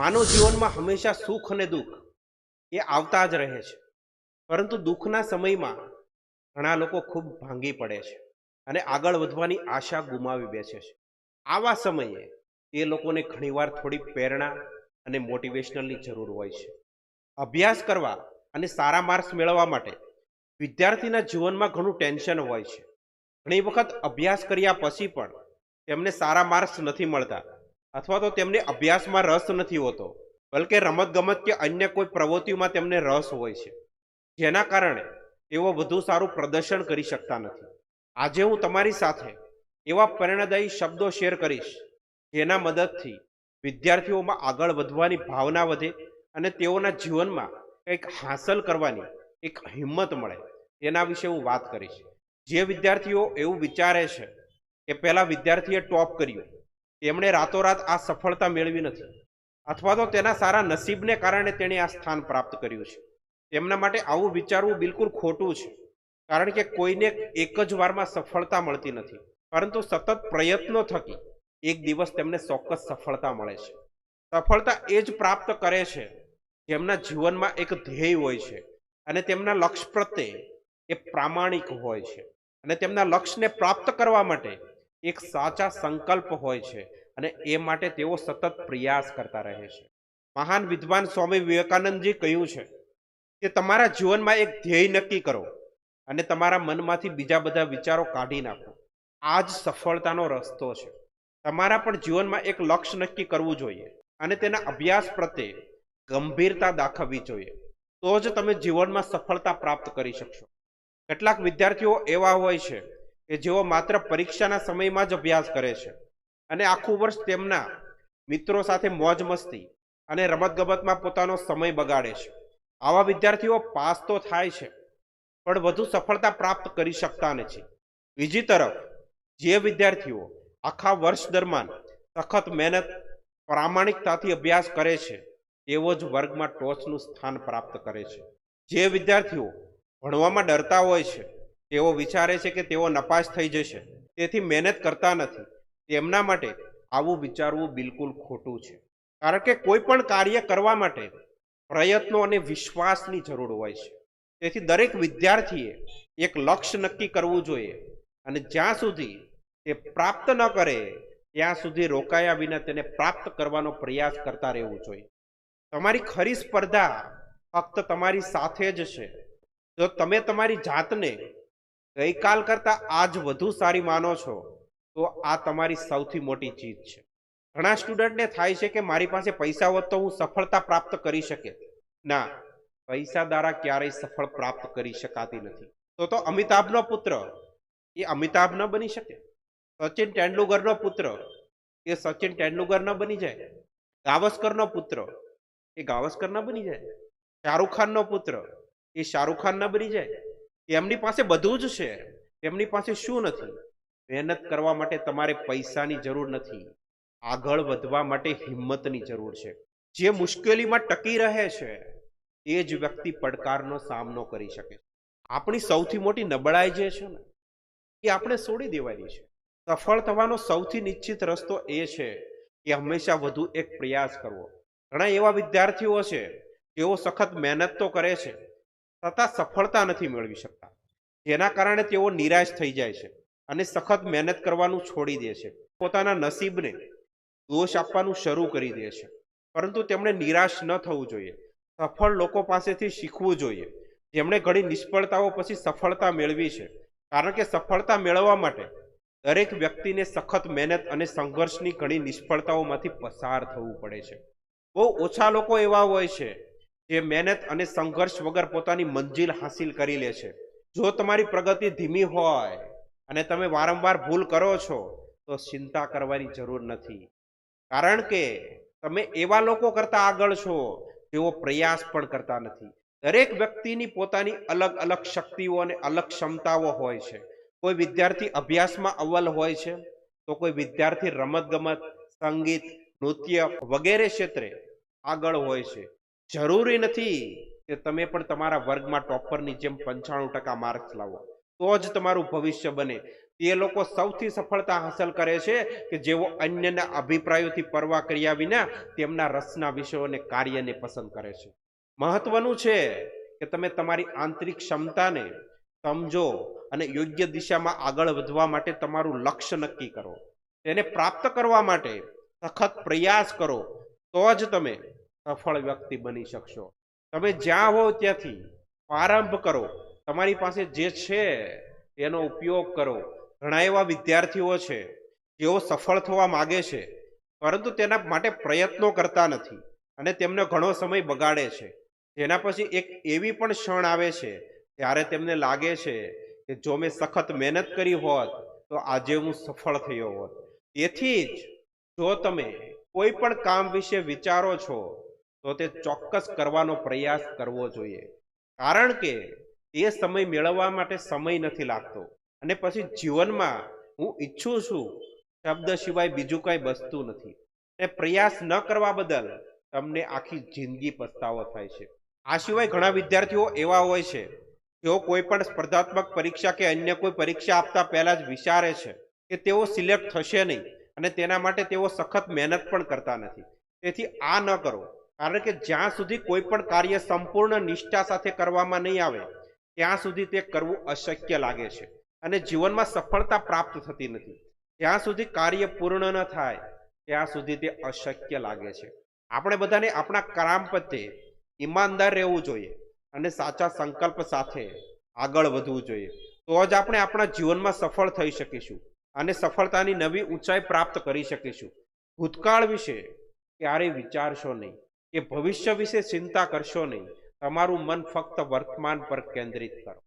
માનવ જીવનમાં હંમેશા સુખ અને દુઃખ એ આવતા જ રહે છે. પરંતુ દુઃખના સમયમાં ઘણા લોકો ખૂબ ભાંગી પડે છે અને આગળ વધવાની આશા ગુમાવી બેસે છે. આવા સમયે એ લોકોને ઘણીવાર થોડી પ્રેરણા અને મોટિવેશનલની જરૂર હોય છે. અભ્યાસ કરવા અને સારા માર્ક્સ મેળવવા માટે વિદ્યાર્થીના જીવનમાં ઘણું ટેન્શન હોય છે. ઘણી વખત અભ્યાસ કર્યા પછી પણ તેમને સારા માર્ક્સ નથી મળતા. અથવા તો તેમને અભ્યાસમાં રસ નથી હોતો, બલકે રમતગમત કે અન્ય કોઈ પ્રવૃત્તિમાં તેમને રસ હોય છે. જેના કારણે તેઓ વધુ સારું પ્રદર્શન કરી શકતા નથી. આજે હું તમારી સાથે એવા પ્રેરણાદાયી શબ્દો શેર કરીશ, જેના મદદથી વિદ્યાર્થીઓમાં આગળ વધવાની ભાવના વધે અને તેઓના જીવનમાં કંઈક હાંસલ કરવાની એક હિંમત મળે, તેના વિશે હું વાત કરીશ. જે વિદ્યાર્થીઓ એવું વિચારે છે કે પહેલાં વિદ્યાર્થીએ ટોપ કર્યું. તેમણે રાતોરાત આ સફળતા મેળવી નથી. અથવા તો તેના સારા નસીબને કારણે તેણે આ સ્થાન પ્રાપ્ત કર્યું છે. તેમના માટે આવું વિચારવું બિલકુલ ખોટું છે, કારણ કે કોઈને એક જ વારમાં સફળતા મળતી નથી. પરંતુ સતત પ્રયત્નો થકી એક દિવસ તેમને ચોક્કસ સફળતા મળે છે. સફળતા એ જ પ્રાપ્ત કરે છે જેમના જીવનમાં એક ધ્યેય હોય છે અને તેમના લક્ષ્ય પ્રત્યે એ પ્રામાણિક હોય છે. અને તેમના લક્ષ્યને પ્રાપ્ત કરવા માટે એક સાચા સંકલ્પ હોય છે અને એ માટે તેઓ સતત પ્રયાસ કરતા રહે છે. મહાન વિદ્વાન સ્વામી વિવેકાનંદજી કહ્યું છે કે તમારા જીવનમાં એક ધ્યેય નક્કી કરો અને તમારા મનમાંથી બીજા બધા વિચારો કાઢી નાખો. આ જ સફળતાનો રસ્તો છે. તમારા પણ જીવનમાં એક લક્ષ્ય નક્કી કરવું જોઈએ અને તેના અભ્યાસ પ્રત્યે ગંભીરતા દાખવવી જોઈએ. તો જ તમે જીવનમાં સફળતા પ્રાપ્ત કરી શકશો. કેટલાક વિદ્યાર્થીઓ એવા હોય છે કે જેઓ માત્ર પરીક્ષાના સમયમાં જ અભ્યાસ કરે છે. અને આખું વર્ષ તેમના મિત્રો સાથે મોજ મસ્તી અને રમતગમતમાં પોતાનો સમય બગાડે છે. આવા વિદ્યાર્થીઓ પાસ તો થાય છે, પણ વધુ સફળતા પ્રાપ્ત કરી શકતા નથી. બીજી તરફ, જે વિદ્યાર્થીઓ આખા વર્ષ દરમિયાન સખત મહેનત, પ્રામાણિકતાથી અભ્યાસ કરે છે, તેઓ જ વર્ગમાં ટોચનું સ્થાન પ્રાપ્ત કરે છે. જે વિદ્યાર્થીઓ ભણવામાં ડરતા હોય છે, તેઓ વિચારે છે કે તેઓ નપાસ થઈ જશે, તેથી મહેનત કરતા નથી. તેમના માટે આવું વિચારવું બિલકુલ ખોટું છે. કારણ કે કોઈ પણ કાર્ય કરવા માટે પ્રયત્નો અને વિશ્વાસની જરૂર હોય છે. તેથી દરેક વિદ્યાર્થીએ એક લક્ષ્ય નક્કી કરવું જોઈએ અને જ્યાં સુધી તે પ્રાપ્ત ન કરે, ત્યાં સુધી રોકાયા વિના તેને પ્રાપ્ત કરવાનો પ્રયાસ કરતા રહેવું જોઈએ. તમારી ખરી સ્પર્ધા ફક્ત તમારી સાથે જ છે. જો તમે તમારી જાતને ગઈકાલ કરતાં આજ વધુ સારી માનો છો તો આ તમારી સૌથી મોટી જીત છે. ઘણા સ્ટુડન્ટને થાય છે કે મારી પાસે પૈસા હોત તો હું સફળતા પ્રાપ્ત કરી શકે. ના, પૈસા દ્વારા ક્યારેય સફળ પ્રાપ્ત કરી શકાતી નથી. તો તો અમિતાભનો પુત્ર, એ અમિતાભ ન બની શકે? સચિન તેંડુલકરનો પુત્ર, એ સચિન તેંડુલકર ન બની જાય? ગાવસ્કરનો પુત્ર, એ ગાવસ્કર ન બની જાય? શાહરૂખ ખાનનો પુત્ર, એ શાહરૂખ ખાન ન બની જાય? એમની પાસે બધું જ છે. એમની પાસે શું નથી? મહેનત કરવા માટે તમારે પૈસાની જરૂર નથી. આગળ વધવા માટે હિંમતની જરૂર છે. જે મુશ્કેલીમાં ટકી રહે છે, એ જ વ્યક્તિ પડકારનો સામનો કરી શકે આપણી સૌથી મોટી નબળાઈ જે છે ને, એ આપણે છોડી દેવાની છે. સફળ થવાનો સૌથી નિશ્ચિત રસ્તો એ છે કે હંમેશા વધુ એક પ્રયાસ કરવો. ઘણા એવા વિદ્યાર્થીઓ છે, જેઓ સખત મહેનત તો કરે છે છતાં સફળતા નથી મેળવી શકતા. જેના કારણે તેઓ નિરાશ થઈ જાય છે. અને સખત મહેનત કરવાનું છોડી દે છે. પોતાના નસીબને દોષ આપવાનું શરૂ કરી દે છે. પરંતુ તેમણે નિરાશ ન થવું જોઈએ. સફળ લોકો પાસેથી શીખવું જોઈએ. જેમણે ઘણી નિષ્ફળતાઓ પછી સફળતા મેળવી છે. કારણ કે સફળતા મેળવવા માટે દરેક વ્યક્તિને સખત મહેનત અને સંઘર્ષની ઘણી નિષ્ફળતાઓમાંથી પસાર થવું પડે છે. બહુ ઓછા લોકો એવા હોય છે જે મહેનત અને સંઘર્ષ વગર પોતાની મંજિલ હાંસિલ કરી લે છે. જો તમારી પ્રગતિ ધીમી હોય અને તમે વારંવાર ભૂલ કરો છો, તો ચિંતા કરવાની જરૂર નથી. કારણ કે તમે એવા લોકો કરતા આગળ છો, જેઓ પ્રયાસ પણ કરતા નથી. દરેક વ્યક્તિની પોતાની અલગ અલગ શક્તિઓ અને અલગ ક્ષમતાઓ હોય છે. કોઈ વિદ્યાર્થી અભ્યાસમાં અવ્વલ હોય છે, તો કોઈ વિદ્યાર્થી રમતગમત, સંગીત, નૃત્ય વગેરે ક્ષેત્રે આગળ હોય છે. જરૂરી નથી કે તમે પણ તમારા વર્ગમાં ટોપરની જેમ પંચાણું ટકા માર્ક્સ લાવો. તો જ તમારું ભવિષ્ય બને. તે લોકો સૌથી સફળતા હાંસલ કરે છે કે જેઓ અન્યના અભિપ્રાયોથી પરવા કર્યા વિના તેમના રસના વિષયો અને કાર્યને પસંદ કરે છે. મહત્વનું છે કે તમે તમારી આંતરિક ક્ષમતાને સમજો અને યોગ્ય દિશામાં આગળ વધવા માટે તમારું લક્ષ્ય નક્કી કરો. તેને પ્રાપ્ત કરવા માટે સખત પ્રયાસ કરો, તો જ તમે સફળ વ્યક્તિ બની શકશો. તમે જ્યાં હો ત્યાંથી પ્રારંભ કરો. તમારી પાસે જે છે, તેનો ઉપયોગ કરો. ઘણા એવા વિદ્યાર્થીઓ છે, જેઓ સફળ થવા માગે છે, પરંતુ તેના માટે પ્રયત્નો કરતા નથી અને તેમને ઘણો સમય બગાડે છે. જેના પછી એક એવી પણ ક્ષણ આવે છે, ત્યારે તેમને લાગે છે કે જો મેં સખત મહેનત કરી હોત, તો આજે હું સફળ થયો હોત. તેથી જ જો તમે કોઈ પણ કામ વિશે વિચારો છો, તો તે ચોક્કસ કરવાનો પ્રયાસ કરવો જોઈએ. કારણ કે તે સમય મેળવવા માટે સમય નથી લાગતો. અને પછી જીવનમાં હું ઈચ્છું છું, શબ્દ સિવાય બીજું કાંઈ બસતું નથી. એ પ્રયાસ ન કરવા બદલ તમને આખી જિંદગી પસ્તાવો થાય છે. આ સિવાય ઘણા વિદ્યાર્થીઓ એવા હોય છે, જેઓ કોઈ પણ સ્પર્ધાત્મક પરીક્ષા કે અન્ય કોઈ પરીક્ષા આપતા પહેલા જ વિચારે છે કે તેઓ સિલેક્ટ થશે નહીં અને તેના માટે તેઓ સખત મહેનત પણ કરતા નથી. તેથી આ ન કરો, કારણ કે જ્યાં સુધી કોઈ પણ કાર્ય સંપૂર્ણ નિષ્ઠા સાથે કરવામાં નહીં આવે ત્યાં સુધી તે કરવું અશક્ય લાગે છે અને જીવનમાં સફળતા પ્રાપ્ત થતી નથી. ત્યાં સુધી કાર્ય પૂર્ણ ન થાય, ત્યાં સુધી તે અશક્ય લાગે છે. આપણે બધાને આપણા કામ પ્રત્યે ઈમાનદાર રહેવું જોઈએ અને સાચા સંકલ્પ સાથે આગળ વધવું જોઈએ. તો જ આપણે આપણા જીવનમાં સફળ થઈ શકીશું અને સફળતાની નવી ઊંચાઈ પ્રાપ્ત કરી શકીશું. ભૂતકાળ વિશે ક્યારેય વિચારશો નહીં કે ભવિષ્ય વિશે ચિંતા કરશો નહીં. તમારું મન ફક્ત વર્તમાન પર કેન્દ્રિત કરો.